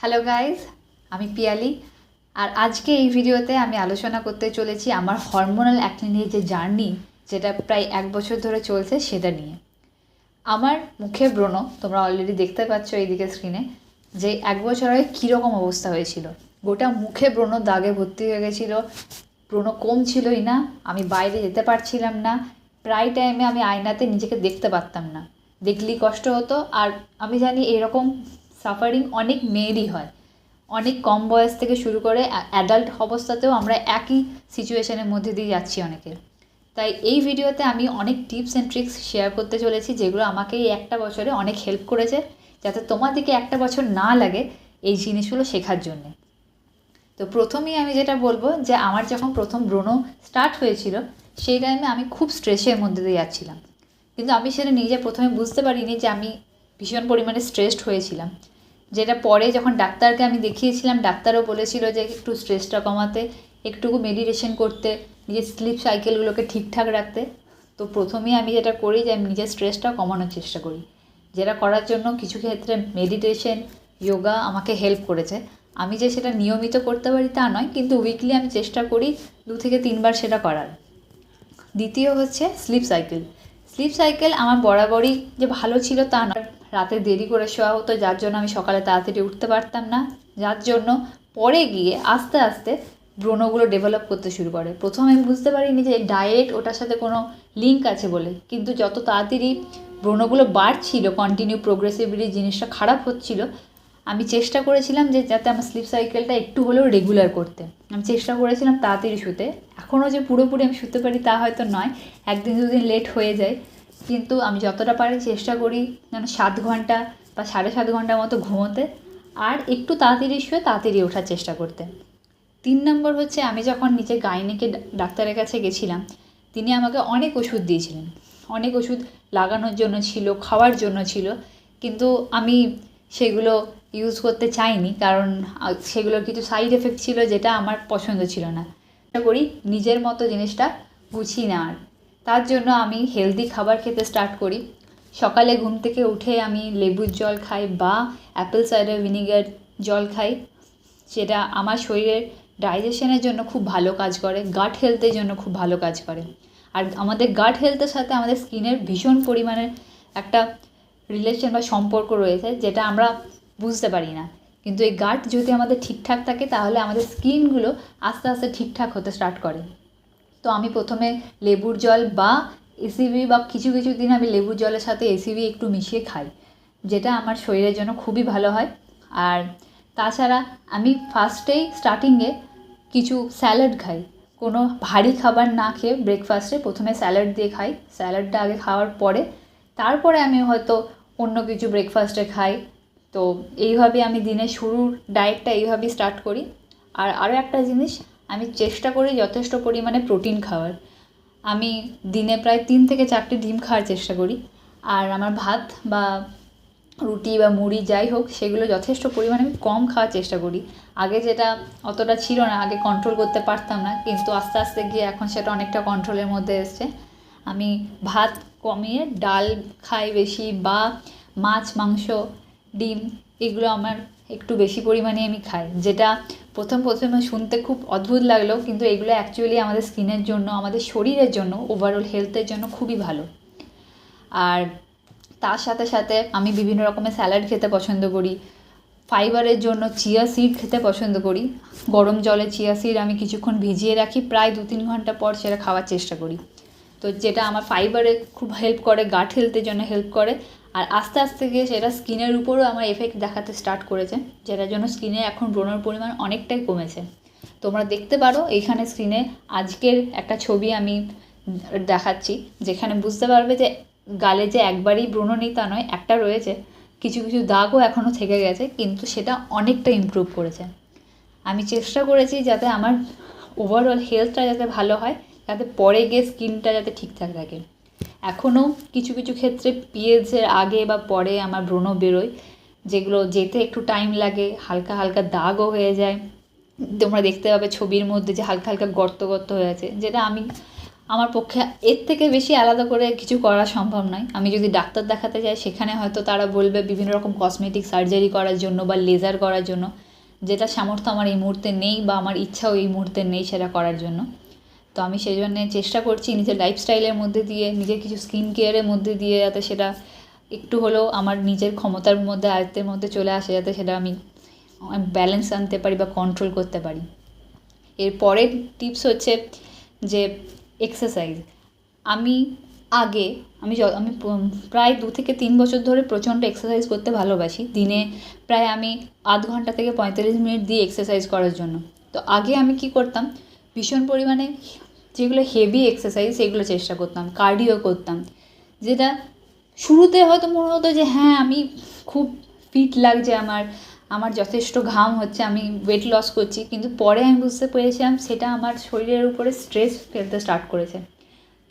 Hello guys আমি পিয়ালি। আর আজকে এই ভিডিওতে আমি আলোচনা করতে চলেছি আমার হরমোনাল অ্যাক্নে নিয়ে যে জার্নি যেটা প্রায় এক বছর ধরে চলছে সেটা নিয়ে। আমার মুখে ব্রণ, তোমরা অলরেডি দেখতে পাচ্ছ এইদিকে স্ক্রিনে যে এক বছর আগে কীরকম অবস্থা হয়েছিল। গোটা মুখে ব্রণ, দাগে ভর্তি হয়ে গেছিল। ব্রণ কম ছিলই না, আমি বাইরে যেতে পারছিলাম না। প্রায় টাইমে আমি আয়নাতে নিজেকে দেখতে পারতাম না। দেখলেই কষ্ট হতো। আর আমি জানি এরকম সাফারিং অনেক মেয়েরই হয়। অনেক কম বয়স থেকে শুরু করে অ্যাডাল্ট অবস্থাতেও আমরা একই সিচুয়েশনের মধ্যে দিয়ে যাচ্ছি অনেকে তাই এই ভিডিওতে আমি অনেক টিপস অ্যান্ড ট্রিক্স শেয়ার করতে চলেছি যেগুলো আমাকে এই একটা বছরে অনেক হেল্প করেছে যাতে তোমাদেরকে একটা বছর না লাগে এই জিনিসগুলো শেখার জন্যে। তো প্রথমেই আমি যেটা বলব যে আমার যখন প্রথম ব্রণ স্টার্ট হয়েছিল, সেই টাইমে আমি খুব স্ট্রেসের মধ্যে দিয়ে যাচ্ছিলাম। কিন্তু আমি সেটা নিজে প্রথমে বুঝতে পারিনি যে আমি ভীষণ পরিমাণে স্ট্রেসড হয়েছিলাম। যেটা পরে যখন ডাক্তারকে আমি দেখিয়েছিলাম, ডাক্তারও বলেছিল যে একটু স্ট্রেসটা কমাতে, একটুকু মেডিটেশন করতে, নিজের স্লিপ সাইকেলগুলোকে ঠিকঠাক রাখতে। তো প্রথমেই আমি যেটা করি যে আমি নিজের স্ট্রেসটা কমানোর চেষ্টা করি। যেটা করার জন্য কিছু ক্ষেত্রে মেডিটেশন যোগা আমাকে হেল্প করেছে। আমি যে সেটা নিয়মিত করতে পারি তা নয়, কিন্তু উইকলি আমি চেষ্টা করি দু থেকে তিনবার সেটা করার। দ্বিতীয় হচ্ছে স্লিপ সাইকেল স্লিপ সাইকেল আমার বরাবরই যে ভালো ছিল তা নয়। রাতে দেরি করে শোয়া হতো, যার জন্য আমি সকালে তাড়াতাড়ি উঠতে পারতাম না। যার জন্য পরে গিয়ে আস্তে আস্তে ব্রণগুলো ডেভেলপ করতে শুরু করে। প্রথমে আমি বুঝতে পারিনি যে ডায়েট ওটার সাথে কোনো লিঙ্ক আছে বলে। কিন্তু যত তাড়াতাড়ি ব্রণগুলো বাড়ছিল কন্টিনিউ প্রোগ্রেসিভলি জিনিসটা খারাপ হচ্ছিল, আমি চেষ্টা করেছিলাম যে যাতে আমার স্লিপ সাইকেলটা একটু হলেও রেগুলার করতে। আমি চেষ্টা করেছিলাম তাড়াতাড়ি শুতে। এখনও যে পুরোপুরি আমি শুতে পারি তা হয়তো নয়। একদিন দুদিন লেট হয়ে যায়। কিন্তু আমি যতটা পারি চেষ্টা করি যেন সাত ঘণ্টা বা সাড়ে সাত ঘণ্টার মতো ঘুমোতে, আর একটু তাড়াতাড়ি শুয়ে তাড়াতাড়ি ওঠার চেষ্টা করতে। তিন নম্বর হচ্ছে আমি যখন নিচে গাইনিকে ডাক্তারের কাছে গেছিলাম, তিনি আমাকে অনেক ওষুধ দিয়েছিলেন। অনেক ওষুধ লাগানোর জন্য ছিল, খাওয়ার জন্য ছিল, কিন্তু আমি সেগুলো ইউজ করতে চাইনি কারণ সেগুলোর কিছু সাইড এফেক্ট ছিল যেটা আমার পছন্দ ছিল না। করি নিজের মতো জিনিসটা গুছিয়ে নেওয়ার। তার জন্য আমি হেলদি খাবার খেতে স্টার্ট করি। সকালে ঘুম থেকে উঠে আমি লেবুর জল খাই বা অ্যাপেল সাইডার ভিনিগার জল খাই। সেটা আমার শরীরের ডাইজেশনের জন্য খুব ভালো কাজ করে গাট হেলথের জন্য খুব ভালো কাজ করে। আর আমাদের গাট হেলথের সাথে আমাদের স্কিনের ভীষণ পরিমাণের একটা রিলেশন বা সম্পর্ক রয়েছে, যেটা আমরা বুঝতে পারি না। কিন্তু এই গাট যদি আমাদের ঠিকঠাক থাকে, তাহলে আমাদের স্কিনগুলো আস্তে আস্তে ঠিকঠাক হতে স্টার্ট করে। তো আমি প্রথমে লেবুর জল বা এসিবি বা কিছু কিছু দিন আমি লেবুর জলের সাথে এসিবি একটু মিশিয়ে খাই, যেটা আমার শরীরের জন্য খুবই ভালো হয়। আর তাছাড়া আমি ফার্স্টেই স্টার্টিংয়ে কিছু স্যালাড খাই। কোনো ভারী খাবার না খেয়ে ব্রেকফাস্টে প্রথমে স্যালাড দিয়ে খাই। স্যালাডটা আগে খাওয়ার পরে তারপরে আমি হয়তো অন্য কিছু ব্রেকফাস্টে খাই। তো এইভাবে আমি দিনের শুরুর ডায়েটটা এইভাবেই স্টার্ট করি। আর আরও একটা জিনিস আমি চেষ্টা করি যথেষ্ট পরিমাণে প্রোটিন খাওয়ার। আমি দিনে প্রায় তিন থেকে চারটে ডিম খাওয়ার চেষ্টা করি। আর আমার ভাত বা রুটি বা মুড়ি যাই হোক, সেগুলো যথেষ্ট পরিমাণে আমি কম খাওয়ার চেষ্টা করি। আগে যেটা অতটা ছিল না, আগে কন্ট্রোল করতে পারতাম না, কিন্তু আস্তে আস্তে গিয়ে এখন সেটা অনেকটা কন্ট্রোলের মধ্যে এসছে। আমি ভাত কমিয়ে ডাল খাই বেশি বা মাছ, মাংস, ডিম, এগুলো আমার একটু বেশি পরিমাণে আমি খাই। যেটা প্রথম প্রথমে শুনতে খুব অদ্ভুত লাগল, কিন্তু এগুলো অ্যাকচুয়ালি আমাদের স্কিনের জন্য, আমাদের শরীরের জন্য ওভারঅল হেলথের জন্য খুবই ভালো। আর তার সাথে সাথে আমি বিভিন্ন রকমের স্যালাড খেতে পছন্দ করি ফাইবারের জন্য চিয়া সিড খেতে পছন্দ করি, গরম জলে চিয়া সিড আমি কিছুক্ষণ ভিজিয়ে রাখি, প্রায় দু তিন ঘণ্টা পর সেটা খাওয়ার চেষ্টা করি। তো যেটা আমার ফাইবারে খুব হেল্প করে গাট হেলথের জন্য হেল্প করে আর আস্তে আস্তে গিয়ে সেটা স্কিনের উপরও আমার এফেক্ট দেখাতে স্টার্ট করেছে, যেটার জন্য স্কিনে এখন ব্রণর পরিমাণ অনেকটাই কমেছে। তোমরা দেখতে পারো এইখানে স্ক্রিনে আজকের একটা ছবি আমি দেখাচ্ছি, যেখানে বুঝতে পারবে যে গালে যে একবারই ব্রণ নেই তা নয়, একটা রয়েছে। কিছু কিছু দাগও এখনও থেকে গেছে, কিন্তু সেটা অনেকটা ইমপ্রুভ করেছে। আমি চেষ্টা করেছি যাতে আমার ওভারঅল হেলথটা যাতে ভালো হয়, যাতে পরে গিয়ে স্কিনটা যাতে ঠিকঠাক থাকে। এখনও কিছু কিছু ক্ষেত্রে পিরিয়ডসের আগে বা পরে আমার ব্রণ বেরোয়, যেগুলো যেতে একটু টাইম লাগে, হালকা হালকা দাগও হয়ে যায়। তোমরা দেখতে পাবে ছবির মধ্যে যে হালকা হালকা গর্ত গর্ত হয়ে আছে, যেটা আমি, আমার পক্ষে এর থেকে বেশি আলাদা করে কিছু করা সম্ভব নয়। আমি যদি ডাক্তার দেখাতে যাই, সেখানে হয়তো তারা বলবে বিভিন্ন রকম কসমেটিক সার্জারি করার জন্য বা লেজার করার জন্য, যেটা সামর্থ্য আমার এই মুহূর্তে নেই বা আমার ইচ্ছাও এই মুহূর্তে নেই সেটা করার জন্য। তো আমি সেই জন্যে চেষ্টা করছি নিজের লাইফস্টাইলের মধ্যে দিয়ে, নিজের কিছু স্কিন কেয়ারের মধ্যে দিয়ে যাতে সেটা একটু হলেও আমার নিজের ক্ষমতার মধ্যে, আয়ত্তের মধ্যে চলে আসে, যাতে সেটা আমি ব্যালেন্স আনতে পারি বা কন্ট্রোল করতে পারি। এর পরের টিপস হচ্ছে যে এক্সারসাইজ আমি আগে, আমি আমি প্রায় দু থেকে তিন বছর ধরে প্রচণ্ড এক্সারসাইজ করতে ভালোবাসি। দিনে প্রায় আমি আধ ঘণ্টা থেকে পঁয়তাল্লিশ মিনিট দিই এক্সারসাইজ করার জন্য। তো আগে আমি কি করতাম ভীষণ পরিমাণে যেগুলো হেভি এক্সারসাইজ সেগুলো চেষ্টা করতাম কার্ডিও করতাম। যেটা শুরুতে হয়তো মনে হতো যে হ্যাঁ আমি খুব ফিট লাগছে আমার আমার যথেষ্ট ঘাম হচ্ছে, আমি ওয়েট লস করছি। কিন্তু পরে আমি বুঝতে পেরেছিলাম সেটা আমার শরীরের উপরে স্ট্রেস ফেলতে স্টার্ট করেছে।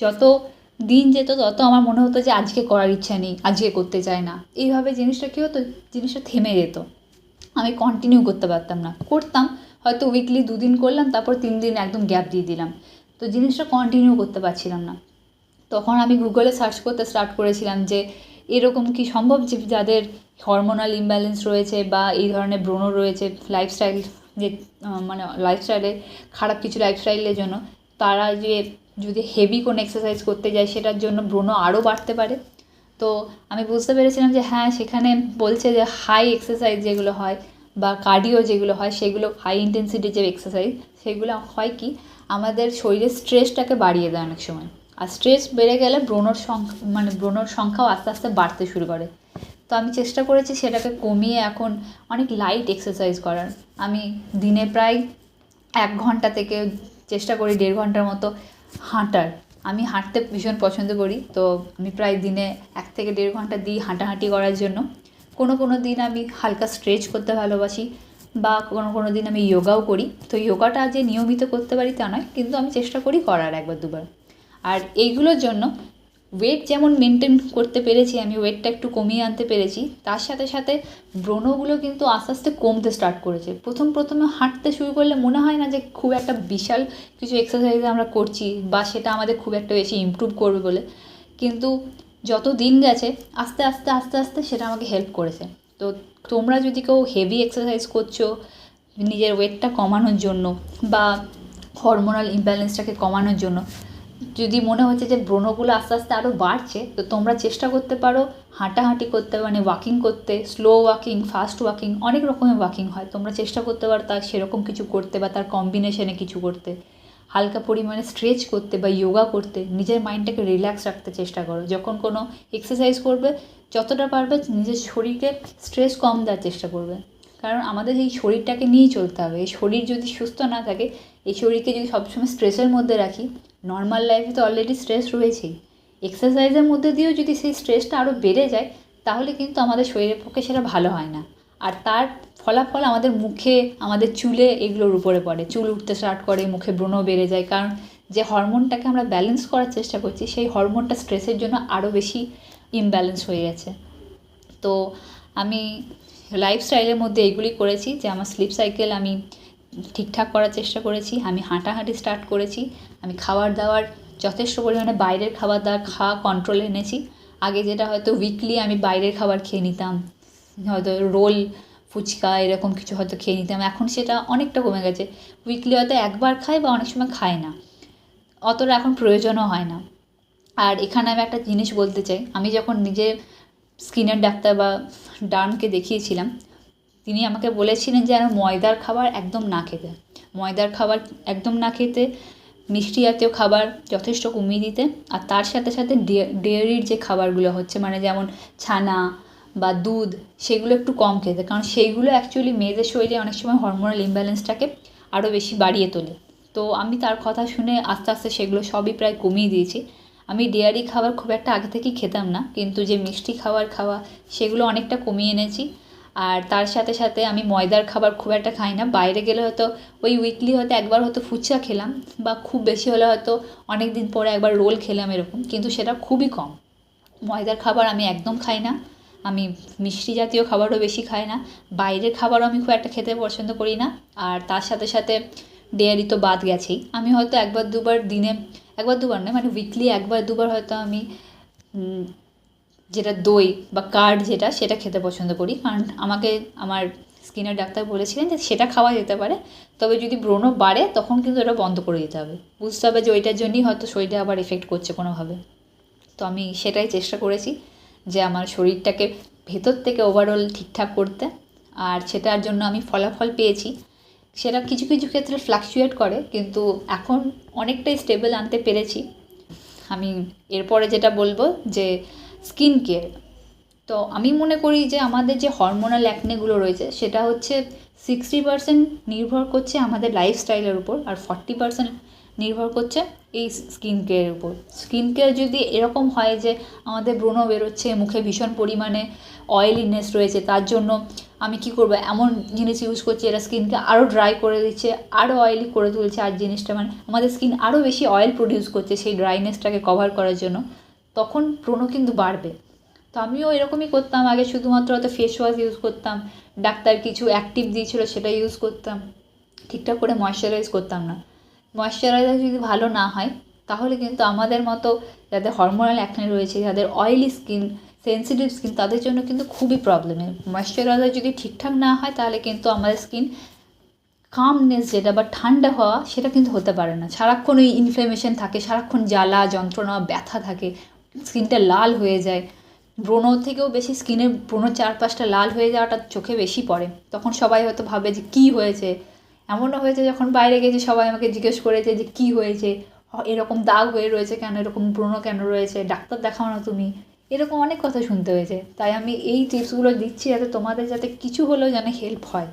যত দিন যেত, তত আমার মনে হতো যে, আজকে করার ইচ্ছা নেই, আজকে করতে চাই না। এইভাবে জিনিসটা কী হতো? জিনিসটা থেমে যেত। আমি কন্টিনিউ করতে পারতাম না। করতাম হয়তো উইকলি দুদিন করলাম, তারপর তিন দিন একদম গ্যাপ দিয়ে দিলাম। তো জিনিসটা কন্টিনিউ করতে পারছিলাম না। তখন আমি গুগলে সার্চ করতে স্টার্ট করেছিলাম যে, এরকম কি সম্ভব যে যাদের হরমোনাল ইমব্যালেন্স রয়েছে বা এই ধরনের ব্রণ রয়েছে লাইফস্টাইল যে মানে লাইফস্টাইলে খারাপ কিছু লাইফস্টাইলের জন্য, তারা যে, যদি হেভি কোনো এক্সারসাইজ করতে যায়, সেটার জন্য ব্রণ আরও বাড়তে পারে। তো আমি বুঝতে পেরেছিলাম যে হ্যাঁ সেখানে বলছে যে হাই এক্সারসাইজ যেগুলো হয় বা কার্ডিও যেগুলো হয়, সেগুলো হাই ইন্টেন্সিটি যে এক্সারসাইজ সেগুলো হয় কি, আমাদের শরীরের স্ট্রেসটাকে বাড়িয়ে দেয় অনেক সময়। আর স্ট্রেস বেড়ে গেলে ব্রণর সংখ্যা মানে ব্রণর সংখ্যাও আস্তে আস্তে বাড়তে শুরু করে। তো আমি চেষ্টা করেছি সেটাকে কমিয়ে এখন অনেক লাইট এক্সারসাইজ করার। আমি দিনে প্রায় এক ঘণ্টা থেকে চেষ্টা করি দেড় ঘণ্টার মতো হাঁটার। আমি হাঁটতে ভীষণ পছন্দ করি। তো আমি প্রায় দিনে এক থেকে দেড় ঘণ্টা দিই হাঁটাহাঁটি করার জন্য। কোনো কোনো দিন আমি হালকা স্ট্রেচ করতে ভালোবাসি বা কোনো কোনো দিন আমি যোগাও করি। তো যোগাটা যে নিয়মিত করতে পারি তা নয়, কিন্তু আমি চেষ্টা করি করার একবার দুবার। আর এইগুলোর জন্য ওয়েট যেমন মেনটেন করতে পেরেছি, আমি ওয়েটটা একটু কমিয়ে আনতে পেরেছি, তার সাথে সাথে ব্রণগুলো কিন্তু আস্তে আস্তে কমতে স্টার্ট করেছে। প্রথম প্রথমে হাঁটতে শুরু করলে মনে হয় না যে খুব একটা বিশাল কিছু এক্সারসাইজ আমরা করছি বা সেটা আমাদের খুব একটা বেশি ইমপ্রুভ করবে বলে। কিন্তু যত দিন গেছে, আস্তে আস্তে আস্তে আস্তে সেটা আমাকে হেল্প করেছে। তো তোমরা যদি কেউ হেভি এক্সারসাইজ করছ, নিজের ওয়েটটা কমানোর জন্য বা হরমোনাল ইমব্যালেন্সটাকে কমানোর জন্য, যদি মনে হচ্ছে যে ব্রণগুলো আস্তে আস্তে আরও বাড়ছে, তো তোমরা চেষ্টা করতে পারো, হাঁটাহাঁটি করতে মানে ওয়াকিং করতে স্লো ওয়াকিং ফাস্ট ওয়াকিং অনেক রকমের ওয়াকিং হয়। তোমরা চেষ্টা করতে পারো তার সেরকম কিছু করতে বা তার কম্বিনেশনে কিছু করতে। হালকা পরিমাণে স্ট্রেচ করতে বা যোগা করতে নিজের মাইন্ডটাকে রিল্যাক্স রাখতে চেষ্টা করো। যখন কোনো এক্সারসাইজ করবে, যতটা পারবে নিজের শরীরকে স্ট্রেস কম দেওয়ার চেষ্টা করবে। কারণ আমাদের এই শরীরটাকে নিয়েই চলতে হবে। এই শরীর যদি সুস্থ না থাকে, এই শরীরকে যদি সবসময় স্ট্রেসের মধ্যে রাখি নর্মাল লাইফে তো অলরেডি স্ট্রেস রয়েছেই। এক্সারসাইজের মধ্যে দিয়েও যদি সেই স্ট্রেসটা আরও বেড়ে যায়, তাহলে কিন্তু আমাদের শরীরের পক্ষে সেটা ভালো হয় না। আর তার ফলাফল আমাদের মুখে, আমাদের চুলে এগুলোর উপরে পড়ে। চুল উঠতে স্টার্ট করে, মুখে ব্রণ বেড়ে যায়। কারণ যে হরমোনটাকে আমরা ব্যালেন্স করার চেষ্টা করছি, সেই হরমোনটা স্ট্রেসের জন্য আরও বেশি ইমব্যালেন্স হয়ে গেছে। তো আমি লাইফস্টাইলের মধ্যে এইগুলি করেছি যে আমার স্লিপ সাইকেল আমি ঠিকঠাক করার চেষ্টা করেছি, আমি হাঁটাহাঁটি স্টার্ট করেছি, আমি খাবার দাবার যথেষ্ট পরিমাণে বাইরের খাবার দাবার খাওয়া কন্ট্রোলে এনেছি। আগে যেটা হয়তো উইকলি আমি বাইরের খাবার খেয়ে নিতাম। হয়তো রোল, ফুচকা এরকম কিছু হয়তো খেয়ে নিতাম। এখন সেটা অনেকটা কমে গেছে। উইকলি হয়তো একবার খাই বা অনেক সময় খাই না। অতটা এখন প্রয়োজনও হয় না। আর এখানে আমি একটা জিনিস বলতে চাই। আমি যখন নিজে স্কিনের ডাক্তার বা ডানকে দেখিয়েছিলাম, তিনি আমাকে বলেছিলেন যে আমি ময়দার খাবার একদম না খেতে। ময়দার খাবার একদম না খেতে, মিষ্টি জাতীয় খাবার যথেষ্ট কমিয়ে দিতে। আর তার সাথে সাথে ডেয়ারির যে খাবারগুলো হচ্ছে মানে যেমন ছানা বা দুধ, সেগুলো একটু কম খেতে কারণ সেইগুলো অ্যাকচুয়ালি মেয়েদের শরীরে অনেক সময় হরমোনাল ইমব্যালেন্সটাকে আরও বেশি বাড়িয়ে তোলে। তো আমি তার কথা শুনে আস্তে আস্তে সেগুলো সবই প্রায় কমিয়ে দিয়েছি। আমি ডেয়ারি খাবার খুব একটা আগে থেকেই খেতাম না, কিন্তু যে মিষ্টি খাবার খাওয়া, সেগুলো অনেকটা কমিয়ে এনেছি। আর তার সাথে সাথে আমি ময়দার খাবার খুব একটা খাই না। বাইরে গেলে হয়তো ওই উইকলি হয়তো একবার হয়তো ফুচকা খেলাম, বা খুব বেশি হলে হয়তো অনেক দিন পরে একবার রোল খেলাম এরকম, কিন্তু সেটা খুবই কম। ময়দার খাবার আমি একদম খাই না। আমি মিষ্টি জাতীয় খাবারও বেশি খাই না। বাইরের খাবারও আমি খুব একটা খেতে পছন্দ করি না। আর তার সাথে সাথে ডেয়ারি তো বাদ গেছেই। আমি হয়তো একবার দুবার দিনে, একবার দুবার নয় মানে উইকলি একবার দুবার হয়তো আমি যেটা দই বা কার্ড যেটা, সেটা খেতে পছন্দ করি। কারণ আমাকে, আমার স্কিনের ডাক্তার বলেছিলেন যে সেটা খাওয়া যেতে পারে। তবে যদি ব্রণ বাড়ে, তখন কিন্তু ওটা বন্ধ করে দিতে হবে। বুঝতে হবে যে ওইটার জন্যই হয়তো শরীরে আবার এফেক্ট করছে কোনোভাবে। তো আমি সেটাই চেষ্টা করেছি। যে আমার শরীরটাকে ভেতর থেকে ওভারঅল ঠিকঠাক করতে, আর সেটার জন্য আমি ফলাফল পেয়েছি। সেটা কিছু কিছু ক্ষেত্রে ফ্লাকচুয়েট করে, কিন্তু এখন অনেকটাই স্টেবল আনতে পেরেছি। আমি এরপরে যেটা বলব যে স্কিন কেয়ার তো আমি মনে করি যে আমাদের যে হরমোনাল অ্যাকনেগুলো রয়েছে, সেটা হচ্ছে সিক্সটি পার্সেন্ট নির্ভর করছে আমাদের লাইফস্টাইলের উপর, আর ফর্টি পার্সেন্ট নির্ভর করছে এই স্কিন কেয়ারের উপর। স্কিন কেয়ার যদি এরকম হয় যে আমাদের ব্রণ বেরোচ্ছে, মুখে ভীষণ পরিমাণে অয়েলিনেস রয়েছে, তার জন্য আমি কি করব? এমন জিনিস ইউজ করছি এটা স্কিনকে আরও ড্রাই করে দিচ্ছে আরও অয়েলি করে তুলছে, আর জিনিসটা মানে আমাদের স্কিন আরও বেশি অয়েল প্রডিউস করছে সেই ড্রাইনেসটাকে কভার করার জন্য। তখন ব্রণ কিন্তু বাড়বে। তো আমিও এরকমই করতাম, আগে শুধুমাত্র হয়তো ফেস ওয়াশ ইউজ করতাম, ডাক্তার কিছু অ্যাক্টিভ দিয়েছিল সেটা ইউজ করতাম, ঠিকঠাক করে ময়শ্চারাইজ করতাম না। ময়শ্চারাইজার যদি ভালো না হয়, তাহলে কিন্তু আমাদের মতো যাদের হরমোনাল অ্যাকনে রয়েছে, যাদের অয়েলি স্কিন সেন্সিটিভ স্কিন তাদের জন্য কিন্তু খুবই প্রবলেমের ময়শ্চারাইজার যদি ঠিকঠাক না হয়, তাহলে কিন্তু আমাদের স্কিন কামনেস যেটা বা ঠান্ডা হওয়া, সেটা কিন্তু হতে পারে না। সারাক্ষণ ওই ইনফ্লেমেশন থাকে, সারাক্ষণ জ্বালা, যন্ত্রণা, ব্যথা থাকে স্কিনটা লাল হয়ে যায়। ব্রণ থেকেও বেশি স্কিনের ব্রণ চারপাশটা লাল হয়ে যাওয়াটা চোখে বেশি পড়ে। তখন সবাই হয়তো ভাবে যে কী হয়েছে? এমনও হয়েছে যখন বাইরে গেছি, সবাই আমাকে জিজ্ঞেস করেছে যে কী হয়েছে? এরকম দাগ হয়ে রয়েছে কেন? এরকম ব্রণ কেন রয়েছে? ডাক্তার দেখাও না তুমি। এরকম অনেক কথা শুনতে হয়েছে। তাই আমি এই টিপসগুলো দিচ্ছি যাতে তোমাদের যাতে কিছু হলেও যেন হেল্প হয়।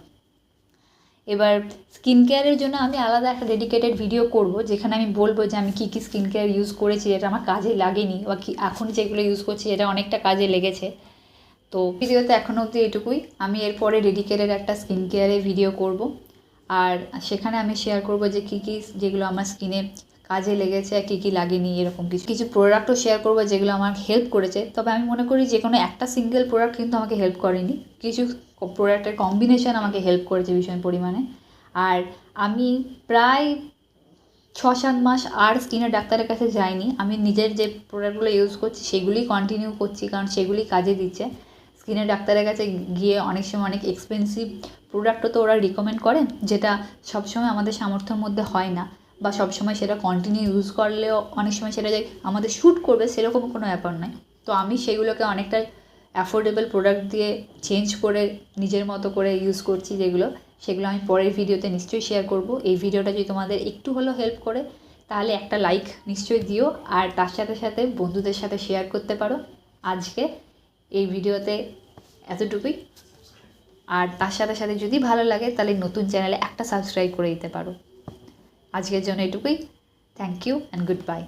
এবার স্কিন কেয়ারের জন্য আমি আলাদা একটা ডেডিকেটেড ভিডিও করব, যেখানে আমি বলব যে আমি কী কী স্কিন কেয়ার ইউজ করেছি, যেটা আমার কাজে লাগেনি, বা কি এখন যেগুলো ইউজ করছি, এটা অনেকটা কাজে লেগেছে। তো ভিডিওতে এখনও অবধি এটুকুই। আমি এরপরে ডেডিকেটেড একটা স্কিন কেয়ারের ভিডিও করব। আর সেখানে আমি শেয়ার করব যে কী কী যেগুলো আমার স্কিনে কাজে লেগেছে কী কী লাগেনি, এরকম কিছু। কিছু প্রোডাক্টও শেয়ার করব যেগুলো আমার হেল্প করেছে। তবে আমি মনে করি যে কোনো একটা সিঙ্গেল প্রোডাক্ট কিন্তু আমাকে হেল্প করেনি। কিছু প্রোডাক্টের কম্বিনেশন আমাকে হেল্প করেছে ভীষণ পরিমাণে। আর আমি প্রায় ছ সাত মাস আর স্কিনের ডাক্তারের কাছে যাইনি। আমি নিজের যে প্রোডাক্টগুলো ইউজ করছি, সেগুলি কন্টিনিউ করছি, কারণ সেগুলি কাজে দিচ্ছে। স্কিনের ডাক্তারের কাছে গিয়ে অনেক সময় অনেক এক্সপেন্সিভ প্রোডাক্টও তো ওরা রিকমেন্ড করে যেটা সবসময় আমাদের সামর্থ্যের মধ্যে হয় না। বা সবসময় সেটা কন্টিনিউ ইউজ করলেও অনেক সময় সেটা যে আমাদের শ্যুট করবে সেরকম কোনো ব্যাপার নয়। তো আমি সেগুলোকে অনেকটা অ্যাফোর্ডেবল প্রোডাক্ট দিয়ে চেঞ্জ করে নিজের মতো করে ইউজ করছি যেগুলো, সেগুলো আমি পরের ভিডিওতে নিশ্চয়ই শেয়ার করব। এই ভিডিওটা যদি তোমাদের একটু হলেও হেল্প করে, তাহলে একটা লাইক নিশ্চয়ই দিও, আর তার সাথে সাথে বন্ধুদের সাথে শেয়ার করতে পারো। আজকে এই ভিডিওতে এতটুকুই। আর তার সাথে সাথে যদি ভালো লাগে, তাহলে নতুন চ্যানেলে একটা সাবস্ক্রাইব করে দিতে পারো। আজকের জন্য এটুকুই। Thank you and good bye